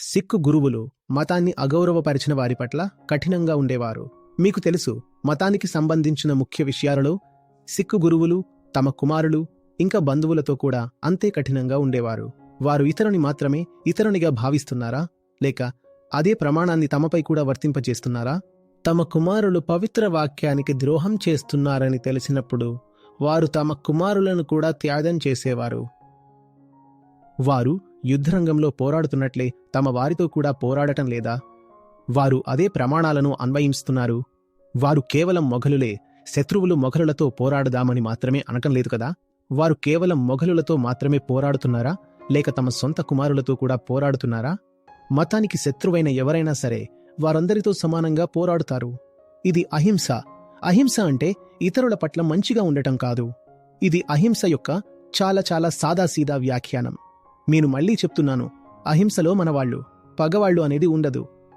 సిక్కు గురువులు మతాన్ని అగౌరవపరిచిన వారి పట్ల కఠినంగా ఉండేవారు. మీకు తెలుసు మతానికి సంబంధించిన ముఖ్య విషయాలలో సిక్కు గురువులు తమ కుమారులు ఇంకా బంధువులతో కూడా అంతే కఠినంగా ఉండేవారు. వారు ఇతరుని మాత్రమే ఇతరునిగా భావిస్తున్నారా? లేక అదే ప్రమాణాన్ని తమపై కూడా వర్తింపజేస్తున్నారా? తమ కుమారులు పవిత్ర వాక్యానికి ద్రోహం చేస్తున్నారని తెలిసినప్పుడు వారు తమ కుమారులను కూడా త్యాగం చేసేవారు. వారు యుద్ధరంగంలో పోరాడుతున్నట్లే తమ వారితో కూడా పోరాడటం లేదా? వారు అదే ప్రమాణాలను అన్వయిస్తున్నారు వారు కేవలం మొఘలులే శత్రువులు మొఘలులతో పోరాడదామని మాత్రమే అనటం లేదు కదా? వారు కేవలం మొఘలులతో మాత్రమే పోరాడుతున్నారా? లేక తమ సొంత కుమారులతో కూడా పోరాడుతున్నారా? మతానికి శత్రువైన ఎవరైనా సరే వారందరితో సమానంగా పోరాడుతారు. ఇది అహింస. అహింస అంటే ఇతరుల పట్ల మంచిగా ఉండటం కాదు. ఇది అహింస యొక్క చాలా చాలా సాదాసీదా వ్యాఖ్యానం. నేను మళ్ళీ చెప్తున్నాను అహింసలో మనవాళ్ళు పగవాళ్ళు అనేది ఉండదు.